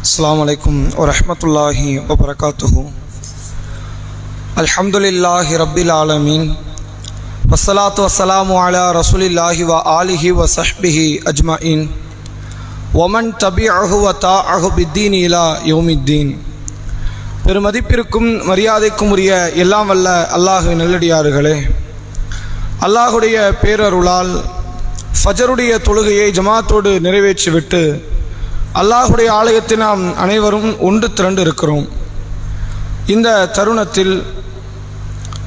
السلام عليكم ورحمة الله وبركاته الحمد لله رب العالمين والصلاة والسلام على رسول الله وآله وصحبه أجمعين ومن تبعه وطاعه بالدين إلى يوم الدين பெருமதிப்பிற்கும் மரியாதைக்கும் உரிய எல்லாம் வல்ல அல்லாஹுவின் நல்லடியார்களே அல்லாஹுடைய பேரருளால் ஃபஜருடைய தொழுகையை ஜமாத்தோடு நிறைவேற்றிவிட்டு அல்லாஹுடைய ஆலயத்தில் நாம் அனைவரும் ஒன்று திரண்டு இருக்கிறோம். இந்த தருணத்தில்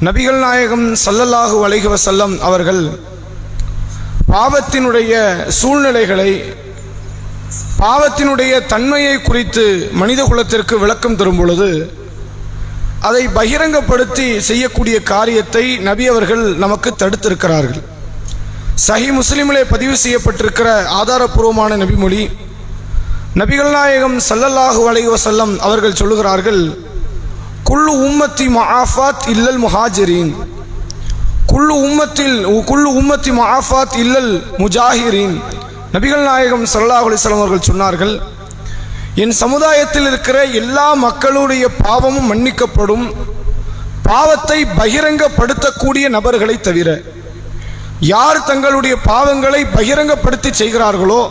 நபிகள் நாயகம் சல்லல்லாஹு அலைஹி வஸல்லம் அவர்கள் பாவத்தினுடைய சூழ்நிலைகளை பாவத்தினுடைய தன்மையை குறித்து மனித குலத்திற்கு விளக்கம் தரும் பொழுது அதை பகிரங்கப்படுத்தி செய்யக்கூடிய காரியத்தை நபி அவர்கள் நமக்கு தடுத்திருக்கிறார்கள். சஹி முஸ்லிமிலே பதிவு செய்யப்பட்டிருக்கிற ஆதாரபூர்வமான நபிமொழி நபிகள் நாயகம் சல்லல்லாஹு அலைஹி அவர்கள் சொல்லுகிறார்கள் குள்ளு உம்மத்தி மஹாஃபாத் இல்லல் முஹாஜிரீன். குள்ளு உம்மத்தில் குள்ளு உம்மத்தி மஹாஃபாத் இல்லல் முஜாஹிரீன். நபிகள் நாயகம் சல்லாஹ் அலிஸ்லாம் அவர்கள் சொன்னார்கள் என் சமுதாயத்தில் இருக்கிற எல்லா மக்களுடைய பாவமும் மன்னிக்கப்படும். பாவத்தை பகிரங்கப்படுத்தக்கூடிய நபர்களை தவிர யார் தங்களுடைய பாவங்களை பகிரங்கப்படுத்தி செய்கிறார்களோ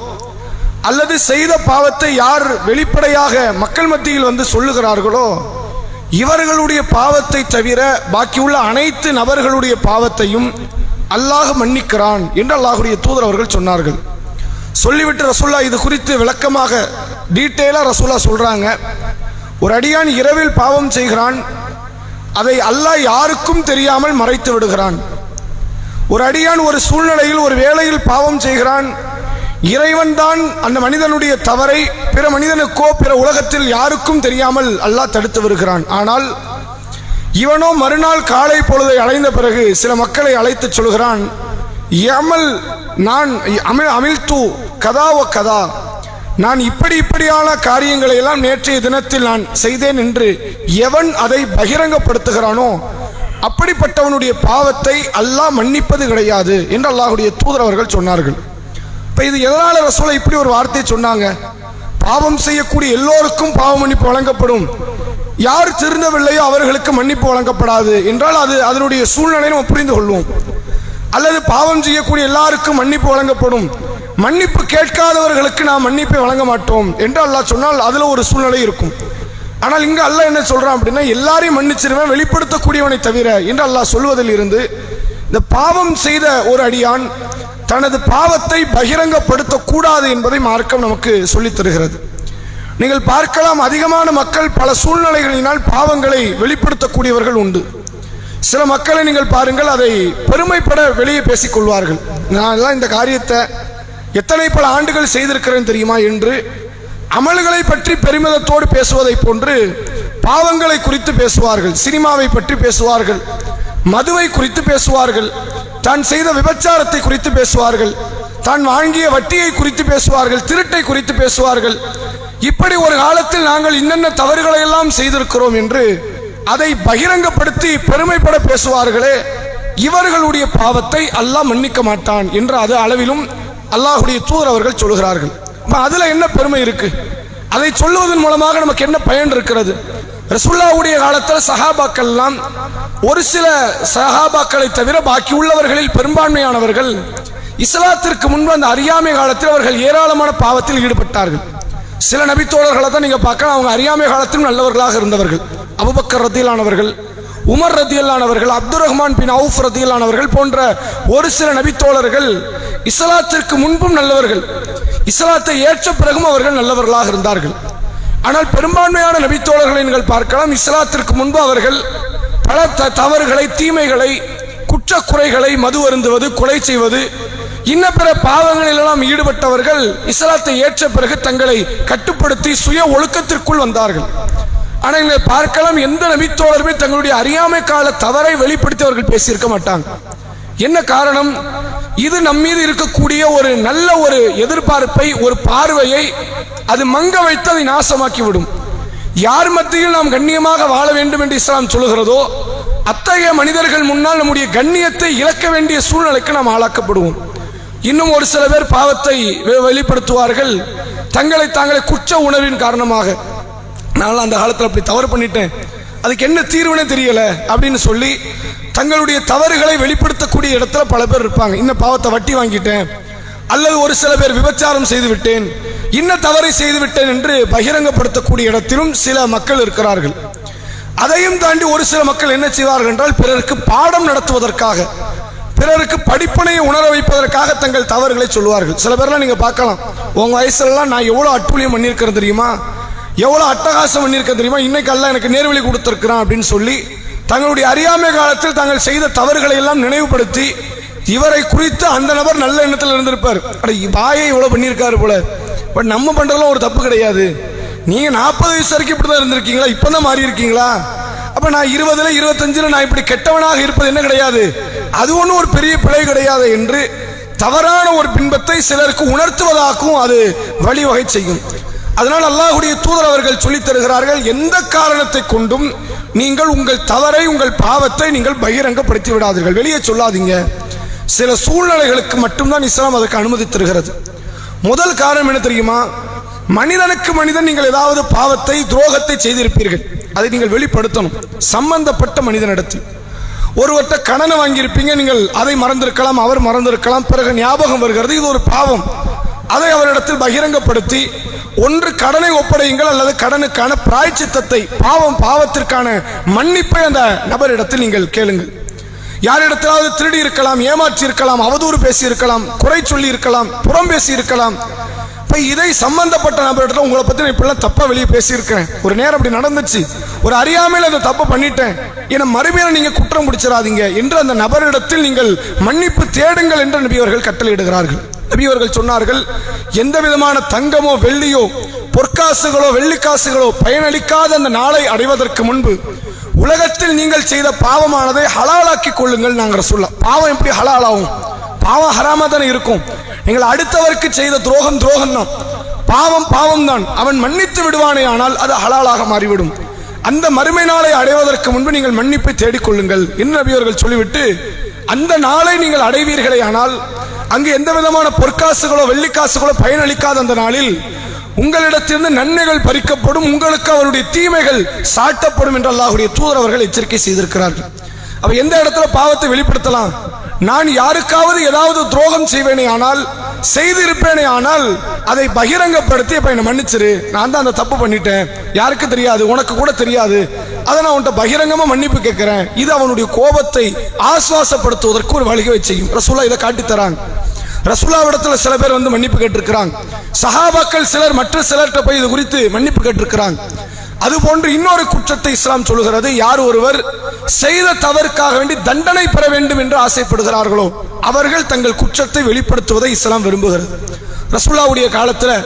அல்லது செய்த பாவத்தை யார் வெளிப்படையாக மக்கள் மத்தியில் வந்து சொல்லுகிறார்களோ இவர்களுடைய பாவத்தை தவிர பாக்கியுள்ள அனைத்து நபர்களுடைய பாவத்தையும் அல்லாஹ் மன்னிக்கிறான் என்று அல்லாஹுடைய தூதர் அவர்கள் சொன்னார்கள். சொல்லிவிட்டு ரசுல்லா இது குறித்து விளக்கமாக டீட்டெயிலாக ரசுல்லா சொல்கிறாங்க ஒரு அடியான் இரவில் பாவம் செய்கிறான். அதை அல்லாஹ் யாருக்கும் தெரியாமல் மறைத்து விடுகிறான். ஒரு அடியான் ஒரு சூழ்நிலையில் ஒரு வேளையில் பாவம் செய்கிறான். இறைவன் தான் அந்த மனிதனுடைய தவறை பிற மனிதனுக்கோ பிற உலகத்தில் யாருக்கும் தெரியாமல் அல்லாஹ் தடுத்து வருகிறான். ஆனால் இவனோ மறுநாள் காலை பொழுதை அடைந்த பிறகு சில மக்களை அழைத்து சொல்கிறான் எமல் நான் அமிழ் அமிழ்த்து கதாவ கதா நான் இப்படி இப்படியான காரியங்களை எல்லாம் நேற்றைய தினத்தில் நான் செய்தேன் என்று எவன் அதை பகிரங்கப்படுத்துகிறானோ அப்படிப்பட்டவனுடைய பாவத்தை அல்லாஹ் மன்னிப்பது கிடையாது என்று அல்லாஹுடைய தூதரவர்கள் சொன்னார்கள். இப்போ இது எதனால ரசூலை இப்படி ஒரு வார்த்தையை சொன்னாங்க? பாவம் செய்யக்கூடிய எல்லோருக்கும் பாவ மன்னிப்பு வழங்கப்படும். யார் திருந்தவில்லையோ அவர்களுக்கு மன்னிப்பு வழங்கப்படாது. என்றால் அது அதனுடைய சூழ்நிலையை நம்ம புரிந்து கொள்வோம். அல்லது பாவம் செய்யக்கூடிய எல்லாருக்கும் மன்னிப்பு வழங்கப்படும். மன்னிப்பு கேட்காதவர்களுக்கு நாம் மன்னிப்பை வழங்க மாட்டோம். என்று அல்லாஹ் சொன்னால் அதில் ஒரு சூழ்நிலை இருக்கும். ஆனால் இங்கே அல்லாஹ் என்ன சொல்கிறான் அப்படின்னா எல்லாரையும் மன்னிச்சிருவேன் வெளிப்படுத்தக்கூடியவனை தவிர என்று அல்லாஹ் சொல்வதில் இருந்து இந்த பாவம் செய்த ஒரு அடியான் தனது பாவத்தை பகிரங்கப்படுத்த கூடாது என்பதை மார்க்கம் நமக்கு சொல்லித் தருகிறது. நீங்கள் பார்க்கலாம் அதிகமான மக்கள் பல சூழ்நிலைகளினால் பாவங்களை வெளிப்படுத்தக்கூடியவர்கள் உண்டு. சில மக்களை நீங்கள் பாருங்கள் அதை பெருமைப்பட வெளியே பேசிக் கொள்வார்கள். நான் எல்லாம் இந்த காரியத்தை எத்தனை பல ஆண்டுகள் செய்திருக்கிறேன் தெரியுமா என்று அமல்களை பற்றி பெருமிதத்தோடு பேசுவதை போன்று பாவங்களை குறித்து பேசுவார்கள் சினிமாவை பற்றி பேசுவார்கள் மதுவை குறித்து பேசுவார்கள் தான் செய்த விபச்சாரத்தை குறித்து பேசுவார்கள். தான் வாங்கிய வட்டியை குறித்து பேசுவார்கள் திருட்டை குறித்து பேசுவார்கள். இப்படி ஒரு காலத்தில் நாங்கள் இன்னென்ன தவறுகளை எல்லாம் செய்திருக்கிறோம் என்று அதை பகிரங்கப்படுத்தி பெருமைப்பட பேசுவார்களே இவர்களுடைய பாவத்தை அல்லாஹ் மன்னிக்க மாட்டான் என்று அது அளவிலும் அல்லாஹுடைய தூதர் அவர்கள் சொல்கிறார்கள் அப்ப அதுல என்ன பெருமை இருக்கு? அதை சொல்லுவதன் மூலமாக நமக்கு என்ன பயன் இருக்கிறது? ரசுல்லாவுடைய காலத்தில் சஹாபாக்கள் எல்லாம் ஒரு சில சஹாபாக்களை தவிர பாக்கி உள்ளவர்களில் பெரும்பான்மையானவர்கள் இஸ்லாத்திற்கு முன்பு அந்த அறியாமை காலத்தில் அவர்கள் ஏராளமான பாவத்தில் ஈடுபட்டார்கள். சில நபித்தோழர்களை தான் நீங்க பார்க்கலாம் அவங்க அறியாமை காலத்திலும் நல்லவர்களாக இருந்தவர்கள். அபுபக்கர் ரத்தியலானவர்கள் உமர் ரத்தியல்லானவர்கள் அப்துல் ரஹ்மான் பின் அவுஃப் ரத்தியல்லானவர்கள் போன்ற ஒரு சில நபித்தோழர்கள் இஸ்லாத்திற்கு முன்பும் நல்லவர்கள். இஸ்லாத்தை ஏற்ற பிறகும் அவர்கள் நல்லவர்களாக இருந்தார்கள். ஆனால் பெரும்பான்மையான நபித்தோழர்களை நீங்கள் பார்க்கலாம். இஸ்லாத்திற்கு முன்பு அவர்கள் பல த- தவறுகளை தீமைகளை குற்றக்குறைகளை மது அருந்துவது கொலை செய்வது இன்ன பிற பாவங்களிலெல்லாம் ஈடுபட்டவர்கள் இஸ்லாத்தை ஏற்ற பிறகு தங்களை கட்டுப்படுத்தி சுய ஒழுக்கத்திற்குள் வந்தார்கள். ஆனால் நீங்கள் பார்க்கலாம் எந்த நபித்தோழருமே தங்களுடைய அறியாமை கால தவறை வெளிப்படுத்தி அவர்கள் பேசியிருக்க மாட்டாங்க. என்ன காரணம்? இது நம்மீது இருக்கக்கூடிய ஒரு நல்ல ஒரு எதிர்பார்ப்பை ஒரு பார்வையை அது மங்க வைத்து அதை நாசமாக்கி விடும் யார் மத்தியில் நாம் கண்ணியமாக வாழ வேண்டும் என்று இஸ்லாம் சொல்லுகிறதோ அத்தகைய மனிதர்கள் முன்னால் நம்முடைய கண்ணியத்தை இழக்க வேண்டிய சூழ்நிலைக்கு நாம் ஆளாக்கப்படுவோம். இன்னும் ஒரு சில பேர் பாவத்தை வெ- வெளிப்படுத்துவார்கள். தங்களை தாங்களே குற்ற உணர்வின் காரணமாக. நான் அந்த காலத்தில் அப்படி தவறு பண்ணிட்டேன். அதுக்கு என்ன தீர்வுனே தெரியல அப்படின்னு சொல்லி தங்களுடைய தவறுகளை வெளிப்படுத்தக்கூடிய இடத்துல பல பேர் இருப்பாங்க. இந்த பாவத்தை வட்டி வாங்கிட்டேன். அல்லது ஒரு சில பேர் விபச்சாரம் செய்துவிட்டேன் இன்ன தவறை செய்துவிட்டேன் என்று பகிரங்கப்படுத்தக்கூடிய இடத்திலும் சில மக்கள் இருக்கிறார்கள். அதையும் தாண்டி ஒரு சில மக்கள் என்ன செய்வார்கள் என்றால் பிறருக்கு பாடம் நடத்துவதற்காக பிறருக்கு படிப்பனையை உணர வைப்பதற்காக தங்கள் தவறுகளை சொல்வார்கள் சில பேர்லாம் நீங்க பார்க்கலாம் உங்க வயசுலலாம் நான் எவ்வளோ அட்டுழியம் பண்ணியிருக்கிறேன் தெரியுமா? எவ்வளோ அட்டகாசம் பண்ணியிருக்கேன் தெரியுமா? இன்னைக்கு எனக்கு நேர்வழி கொடுத்துருக்குறான் அப்படின்னு சொல்லி தங்களுடைய அறியாமை காலத்தில் தாங்கள் செய்த தவறுகளை எல்லாம் நினைவுபடுத்தி இவரை குறித்து அந்த நபர் நல்ல எண்ணத்தில் இருந்திருப்பார். அட வாயை இவ்வளோ பண்ணியிருக்காரு போல. பட் நம்ம பண்ணுறதுலாம் ஒரு தப்பு கிடையாது. நீங்கள் நாற்பது வயசு வரைக்கும் இப்படி தான் இருந்திருக்கீங்களா? இப்பதான் மாறி இருக்கீங்களா அப்போ நான் இருபதுல இருபத்தஞ்சில் நான் இப்படி கெட்டவனாக இருப்பது என்ன கிடையாது? அது ஒன்றும் ஒரு பெரிய பிழை கிடையாது என்று தவறான ஒரு பின்பத்தை சிலருக்கு உணர்த்துவதாகவும் அது வழிவகை செய்யும். அதனால் அல்லாஹுடைய தூதர் அவர்கள் சொல்லித் தருகிறார்கள் எந்த காரணத்தை கொண்டும் நீங்கள் உங்கள் தவறை உங்கள் பாவத்தை நீங்கள் பகிரங்கப்படுத்தி விடாதீர்கள் வெளியே சொல்லாதீங்க. சில சூழ்நிலைகளுக்கு மட்டும்தான் இஸ்லாம் அதற்கு அனுமதி தருகிறது முதல் காரணம் என்ன தெரியுமா? மனிதனுக்கு மனிதன் நீங்கள் ஏதாவது பாவத்தை துரோகத்தை செய்திருப்பீர்கள். அதை நீங்கள் வெளிப்படுத்தணும். சம்பந்தப்பட்ட மனிதனிடத்தில். ஒருவர்கிட்ட கடனை வாங்கியிருப்பீங்க நீங்கள் அதை மறந்திருக்கலாம் அவர் மறந்திருக்கலாம் பிறகு ஞாபகம் வருகிறது இது ஒரு பாவம். அதை அவரிடத்தில் பகிரங்கப்படுத்தி ஒன்று கடனை ஒப்படையுங்கள் அல்லது கடனுக்கான பிராய்ச்சித்தத்தை பாவம் பாவத்திற்கான மன்னிப்பை அந்த நபரிடத்தில் நீங்கள் கேளுங்கள். யாரிடத்திலாவது திருடி இருக்கலாம் ஏமாற்றி இருக்கலாம் அவதூறு பேசி இருக்கலாம் குறை சொல்லி இருக்கலாம் புறம் பேசி இருக்கலாம். இப்போ இதை சம்பந்தப்பட்ட நபர்கிட்ட உங்களை பற்றி நான் இப்படிலாம் தப்பாக வெளியே பேசியிருக்கிறேன். ஒரு நேரம் அப்படி நடந்துச்சு. ஒரு அறியாமையில் அதை தப்பை பண்ணிட்டேன். என மறுமையில நீங்கள் குற்றம் பிடிச்சிடாதீங்க என்று அந்த நபரிடத்தில் நீங்கள் மன்னிப்பு தேடுங்கள் என்று நபி அவர்கள் கட்டளையிடுகிறார்கள். நபி அவர்கள் சொன்னார்கள் எந்த விதமான தங்கமோ வெள்ளியோ பொற்காசுகளோ வெள்ளிக்காசுகளோ பயனளிக்காத அந்த நாளை அடைவதற்கு முன்பு உலகத்தில் நீங்கள் செய்த பாவமானதை ஹலாலாக்கி கொள்ளுங்கள் நாங்கள் சொல்ல பாவம் எப்படி ஹலாலாகும்? பாவம் ஹராமா தானே இருக்கும். நீங்கள் அடுத்தவருக்கு செய்த துரோகம் துரோகம் தான் பாவம் பாவம் தான் அவன் மன்னித்து விடுவானே ஆனால் அது ஹலாலாக மாறிவிடும். அந்த மறுமை நாளை அடைவதற்கு முன்பு நீங்கள் மன்னிப்பை தேடிக்கொள்ளுங்கள் என்று நபியவர்கள் சொல்லிவிட்டு அந்த நாளை நீங்கள் அடைவீர்களே ஆனால் அங்கு எந்த விதமான பொற்காசுகளோ வெள்ளிக்காசுகளோ பயனளிக்காத அந்த நாளில் உங்களிடத்திலிருந்து நன்மைகள் பறிக்கப்படும் உங்களுக்கு அவருடைய தீமைகள் சாட்டப்படும் என்று அல்லாஹுடைய தூதர் அவர்கள் எச்சரிக்கை செய்திருக்கிறார்கள். அப்ப எந்த இடத்துல பாவத்தை வெளிப்படுத்தலாம்? நான் யாருக்காவது ஏதாவது துரோகம் செய்வேனே ஆனால் செய்திருப்பேனே ஆனால் அதை பகிரங்கப்படுத்தி இப்ப என்னை மன்னிச்சிரு. நான் தான் அந்த தப்பு பண்ணிட்டேன். யாருக்கு தெரியாது? உனக்கு கூட தெரியாது. அதை நான் உன்கிட்ட பகிரங்கமா மன்னிப்பு கேட்கிறேன். இது அவனுடைய கோபத்தை ஆஸ்வாசப்படுத்துவதற்கு ஒரு வழிகை செய்யும். ரசூலா இதை காட்டித் ரசுல்லாவிடத்தில் சில பேர் வந்து மன்னிப்பு கேட்டிருக்கிறாங்க. சஹாபாக்கள் சிலர் மற்ற சிலர்கிட்ட போய் இது குறித்து மன்னிப்பு கேட்டிருக்கிறாங்க. அது போன்று இன்னொரு குற்றத்தை இஸ்லாம் சொல்கிறது யார் ஒருவர் செய்த தவறுக்காக வேண்டி தண்டனை பெற வேண்டும் என்று ஆசைப்படுகிறார்களோ அவர்கள் தங்கள் குற்றத்தை வெளிப்படுத்துவதை இஸ்லாம் விரும்புகிறது. ரசுல்லாவுடைய காலத்தில்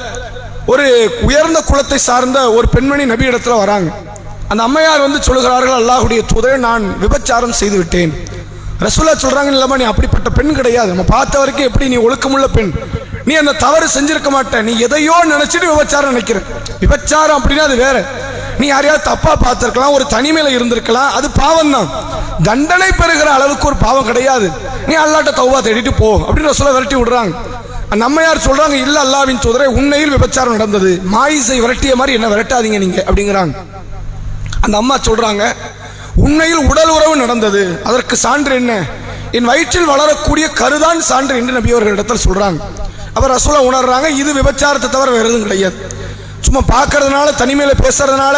ஒரு உயர்ந்த குலத்தை சார்ந்த ஒரு பெண்மணி நபி இடத்துல வராங்க. அந்த அம்மையார் வந்து சொல்கிறார்கள் அல்லாஹுடைய தூதரை நான் விபச்சாரம் செய்து விட்டேன். ரசூலா சொல்றாங்க இல்லம்மா நீ அப்படிப்பட்ட பெண் கிடையாது. நம்ம பார்த்த வரைக்கும் எப்படி நீ ஒழுக்கமுள்ள பெண். நீ அந்த தவறு செஞ்சிருக்க மாட்ட. நீ எதையோ நினைச்சிட்டு விபச்சாரம் நினைக்கிற. விபச்சாரம் அப்படின்னா அது வேற. நீ யாரையாவது தப்பா பார்த்துருக்கலாம் ஒரு தனிமையில இருந்திருக்கலாம் அது பாவம் தான் தண்டனை பெறுகிற அளவுக்கு ஒரு பாவம் கிடையாது. நீ அல்லாட்ட தௌவா தேடிட்டு போ அப்படின்னு ரசூலா விரட்டி விடுறாங்க. அந்த யார் சொல்றாங்க இல்ல அல்லாவின் சோதரை உண்மையில் விபச்சாரம் நடந்தது. மாயிசை விரட்டிய மாதிரி என்ன விரட்டாதீங்க நீங்க அப்படிங்கிறாங்க. அந்த அம்மா சொல்றாங்க உண்மையில் உடல் உறவு நடந்தது. அதற்கு சான்று என்ன? என் வயிற்றில் வளரக்கூடிய கருதான் சான்று என்று நபி அவர்களிடத்தில் சொல்றாங்க. அவர் ரசூலா உணர்றாங்க இது விபச்சாரத்தை தவிர வேறு எதுவும் கிடையாது. சும்மா பார்க்கறதுனால தனிமையில் பேசுறதுனால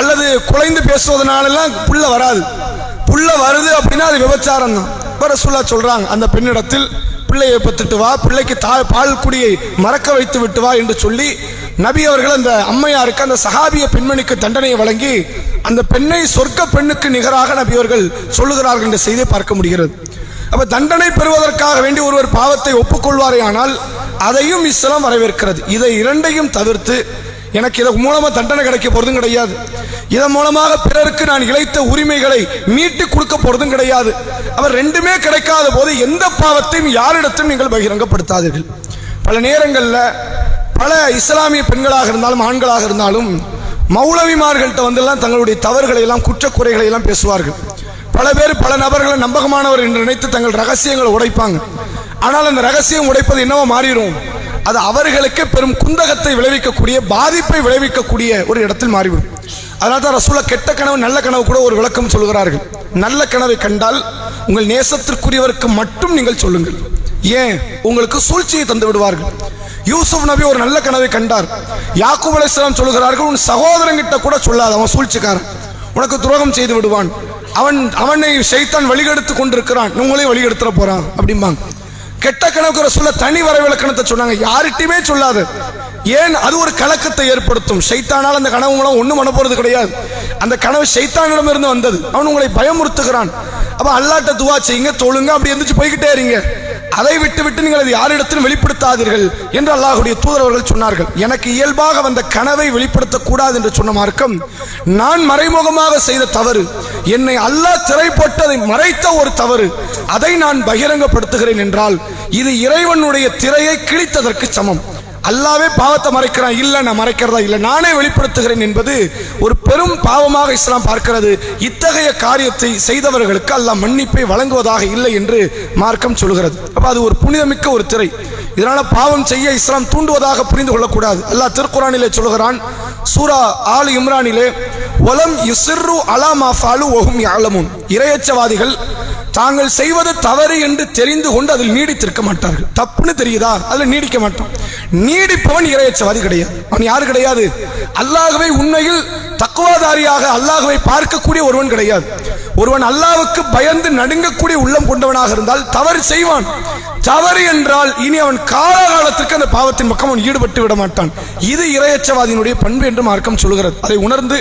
அல்லது குலைந்து பேசுவதனாலெல்லாம் புள்ள வராது. புள்ள வருது அப்படின்னா அது விபச்சாரம் தான். இப்போ ரசூலா சொல்றாங்க அந்த பெண்ணிடத்தில் பிள்ளையை பத்துட்டு வா பிள்ளைக்கு தா பால் குடியை மறக்க வைத்து விட்டு வா என்று சொல்லி நபி அவர்கள் அந்த அம்மையாருக்கு அந்த சஹாபிய பெண்மணிக்கு தண்டனையை வழங்கி அந்த பெண்ணை சொர்க்க பெண்ணுக்கு நிகராக நபியவர்கள் சொல்லுகிறார்கள் என்ற செய்தியை பார்க்க முடிகிறது. அப்ப தண்டனை பெறுவதற்காக வேண்டி ஒருவர் பாவத்தை ஒப்புக்கொள்வாரே ஆனால் அதையும் இஸ்லாம் வரவேற்கிறது. இதை இரண்டையும் தவிர்த்து எனக்கு இதன் மூலமா தண்டனை கிடைக்க போறதும் கிடையாது. இதன் மூலமாக பிறருக்கு நான் இழைத்த உரிமைகளை மீட்டு கொடுக்க போறதும் கிடையாது. அவர் ரெண்டுமே கிடைக்காத போது எந்த பாவத்தையும் யாரிடத்தையும் நீங்கள் பகிரங்கப்படுத்தாதீர்கள். பல நேரங்களில் பல இஸ்லாமிய பெண்களாக இருந்தாலும் ஆண்களாக இருந்தாலும் மௌலவிமார்கள்ட்ட வந்தெல்லாம் தங்களுடைய தவறுகளை எல்லாம் குற்றக்குறைகளை எல்லாம் பேசுவார்கள். பல பேர் பல நபர்களை நம்பகமானவர் என்று நினைத்து தங்கள் ரகசியங்களை உடைப்பாங்க. ஆனால் அந்த ரகசியம் உடைப்பது என்னவோ மாறிடும். அது அவர்களுக்கு பெரும் குந்தகத்தை விளைவிக்கக்கூடிய பாதிப்பை விளைவிக்கக்கூடிய ஒரு இடத்தில் மாறிவிடும். அதனால தான் ரசூலா கெட்ட கனவு நல்ல கனவு கூட ஒரு விளக்கம் சொல்கிறார்கள் நல்ல கனவை கண்டால் உங்கள் நேசத்திற்குரியவருக்கு மட்டும் நீங்கள் சொல்லுங்கள். ஏன்? உங்களுக்கு சூழ்ச்சியை தந்து விடுவார்கள். யூசுப் நபி ஒரு நல்ல கனவை கண்டார். யாக்கூப் அலிஸ்லாம் சொல்கிறார்கள் உன் சகோதரங்கிட்ட கூட சொல்லாத அவன் சூழ்ச்சிக்காரன். உனக்கு துரோகம் செய்து விடுவான். அவன் அவனை சைத்தான் வழிகெடுத்து கொண்டிருக்கிறான். உங்களையும் வழிகெடுத்துட போறான். அப்படிம்பாங்க. கெட்ட கணக்கு சொல்ல தனி வரைவிலக்கணத்தை சொன்னாங்க. யார்கிட்டயுமே சொல்லாது. ஏன்? அது ஒரு கலக்கத்தை ஏற்படுத்தும். சைத்தானால் அந்த கனவு மூலம் ஒன்றும் பண்ண போறது கிடையாது. அந்த கனவு ஷைத்தானிடம் இருந்து வந்தது. அவன் உங்களை பயமுறுத்துகிறான். அப்ப அல்லாட்ட துவா செய்யுங்க தொழுங்க அப்படி எந்திரிச்சு போய்கிட்டே இருங்க. அதை விட்டு விட்டு நீங்கள் அது யாரிடத்திலும் வெளிப்படுத்தாதீர்கள் என்று அல்லாஹுடைய தூதரவர்கள் சொன்னார்கள். எனக்கு இயல்பாக வந்த கனவை வெளிப்படுத்தக்கூடாது என்று சொன்ன மார்க்கம் நான் மறைமுகமாக செய்த தவறு என்னை அல்லாஹ் திரை போட்டதை மறைத்த ஒரு தவறு அதை நான் பகிரங்கப்படுத்துகிறேன் என்றால் இது இறைவனுடைய திரையை கிழித்ததற்கு சமம். அல்லாவே பாவத்தை மறைக்கிறான். இல்லை நான் மறைக்கிறதா இல்லை நானே வெளிப்படுத்துகிறேன் என்பது ஒரு பெரும் பாவமாக இஸ்லாம் பார்க்கிறது. இத்தகைய காரியத்தை செய்தவர்களுக்கு அல்லாஹ் மன்னிப்பை வழங்குவதாக இல்லை என்று மார்க்கம் சொல்கிறது. அப்போ அது ஒரு புனிதமிக்க ஒரு திரை. இதனால் பாவம் செய்ய இஸ்லாம் தூண்டுவதாக புரிந்து கொள்ளக்கூடாது. அல்லாஹ் திருக்குறானிலே சொல்கிறான் சூரா ஆல் இம்ரானிலே ஒலம் யுசிர்ரு அலா மாஃபாலு ஒஹும் யாலமுன் இரையச்சவாதிகள் தாங்கள் செய்வது தவறு என்று தெரிந்து கொண்டு அதில் நீடித்திருக்க மாட்டார்கள். தப்புன்னு தெரியுதா? அதில் நீடிக்க மாட்டான். நீடிப்பவன் இரையச்சவாதி கிடையாது. அவன் யாரு கிடையாது? அல்லாகவே உண்மையில் தக்குவாதாரியாக அல்லாகவே பார்க்கக்கூடிய ஒருவன் கிடையாது. ஒருவன் அல்லாவுக்கு பயந்து நடுங்கக்கூடிய உள்ளம் கொண்டவனாக இருந்தால் தவறு செய்வான். தவறு என்றால் இனி அவன் காலகாலத்திற்கு அந்த பாவத்தின் பக்கம் அவன் ஈடுபட்டு விட மாட்டான். இது இரையச்சவாதியினுடைய பண்பு என்று மார்க்கம் சொல்கிறது. அதை உணர்ந்து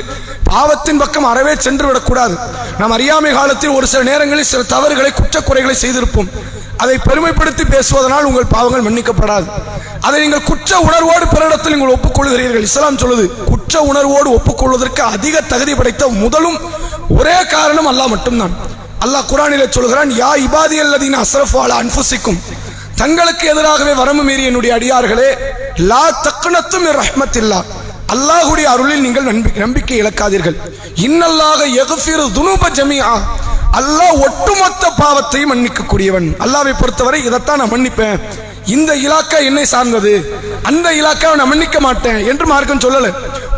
பாவத்தின் பக்கம் அறவே சென்று விடக்கூடாது நாம் அறியாமை காலத்தில் ஒரு சில நேரங்களில் சில தவறுகளை குற்றக்குறைகளை செய்திருப்போம். அதை பெருமைப்படுத்தி பேசுவதனால் உங்கள் பாவங்கள் மன்னிக்கப்படாது. அதை நீங்கள் குற்ற உணர்வோடு பிறரிடத்தில் நீங்கள் ஒப்புக்கொள்கிறீர்கள். இஸ்லாம் சொல்லுது குற்ற உணர்வோடு ஒப்புக்கொள்வதற்கு அதிக தகுதி படைத்த முதலும் ஒரே காரணம் அல்லாஹ் மட்டும்தான். அல்லாஹ் குரானிலே சொல்கிறான் யா இபாதி அல்லதீன் அசரஃப் அலா அன்புசிக்கும் தங்களுக்கு எதிராகவே வரம்பு மீறி என்னுடைய அடியார்களே லா தக்குனத்தும் ரஹ்மத்தில்லா அல்லாஹுடைய அருளில் நீங்கள் நம்பிக்கை இழக்காதீர்கள். இன்னல்லாக எகுஃபிரு துனுப ஜமியா அல்லாஹ் ஒட்டுமொத்த பாவத்தையும் மன்னிக்கக்கூடியவன். அல்லாவை பொறுத்தவரை இதைத்தான் நான் மன்னிப்பேன். இந்த இலாக்கா என்னை சார்ந்தது. அந்த இலாக்காவை நான் மன்னிக்க மாட்டேன் என்று மார்க்கம் சொல்லல.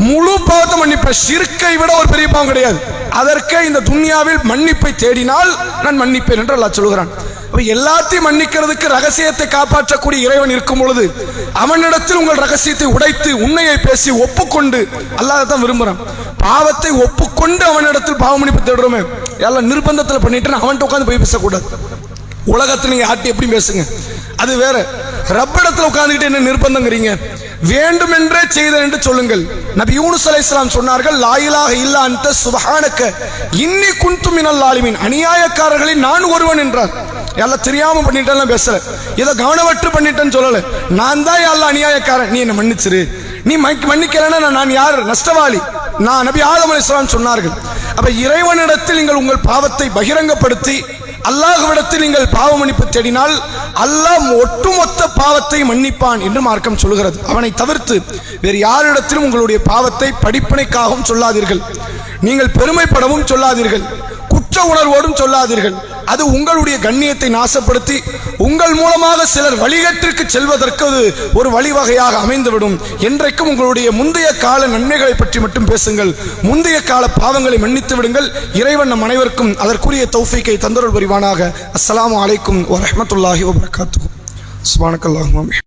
முழு பாவத்தை மன்னிப்பேன். சிறுக்கை விட ஒரு பெரிய பாவம் கிடையாது. அதற்கே இந்த துன்யாவில் மன்னிப்பை தேடினால் நான் மன்னிப்பேன் என்று அல்லாஹ் சொல்கிறான் எல்லாத்தையும் மன்னிக்கிறதுக்கு ரகசியத்தை காப்பாற்றக்கூடிய இறைவன் இருக்கும் பொழுது அவனிடத்தில் உங்கள் ரகசியத்தை உடைத்து உண்மையை பேசி ஒப்புக்கொண்டு அல்லாதான் விரும்புகிறான் விரும்புறான். பாவத்தை ஒப்புக்கொண்டு அவனிடத்தில் பாவமணிப்பு தேடுறோமே எல்லாம் நிர்பந்தத்தில் பண்ணிட்டு அவன்கிட்ட உட்காந்து போய் பேசக்கூடாது. உலகத்தில் நீங்க ஆட்டி எப்படி பேசுங்க? அது வேற. ரப்படத்தில் உட்காந்துக்கிட்டு என்ன நிர்பந்தங்கிறீங்க? வேண்டுமென்றே செய்த என்று சொல்லுங்கள். நபி யூனுஸ் இஸ்லாம் சொன்னார்கள் லாயிலாக இல்லா அந்த சுபஹானக்க இன்னி குன்துமினல் லாலிமின். அநியாயக்காரர்களில் நான் ஒருவன் என்றார். எல்லாம் தெரியாம பண்ணிட்டேன் பேசல. ஏதோ கவனவற்று பண்ணிட்டேன்னு சொல்லல. நான் தான் எல்லாம் அநியாயக்காரன்? நீ என்ன மன்னிச்சிரு. நீ மன்னிக்க- மன்னிக்கலைன்னா நான் நான் யார்? நஷ்டவாளி. நான் நபி ஆதம் அலிஸ்லாம் சொன்னார்கள். அப்ப இறைவனிடத்தில் நீங்கள் உங்கள் பாவத்தை பகிரங்கப்படுத்தி அல்லாஹ்விடத்தில் நீங்கள் பாவ மன்னிப்பு தேடினால் அல்லாஹ் ஒட்டுமொத்த பாவத்தை மன்னிப்பான் என்று மார்க்கம் சொல்கிறது அவனை தவிர்த்து வேறு யாரிடத்திலும் உங்களுடைய பாவத்தை படிப்பினைக்காகவும் சொல்லாதீர்கள். நீங்கள் பெருமைப்படவும் சொல்லாதீர்கள். குற்ற உணர்வோடும் சொல்லாதீர்கள். அது உங்களுடைய கண்ணியத்தை நாசப்படுத்தி உங்கள் மூலமாக சிலர் வழிகட்டிற்கு செல்வதற்கு ஒரு வழிவகையாக அமைந்துவிடும். என்றைக்கும் உங்களுடைய முந்தைய கால நன்மைகளை பற்றி மட்டும் பேசுங்கள். முந்தைய கால பாவங்களை மன்னித்து விடுங்கள். இறைவன் நம் அனைவருக்கும் அதற்குரிய தௌஃபீக்கை தந்தருள் புரிவானாக. அஸ்லாம் அலைக்கும் வரமத்துல்லாஹி வபர்காத்து சுப்ஹானக்கல்லாஹும்ம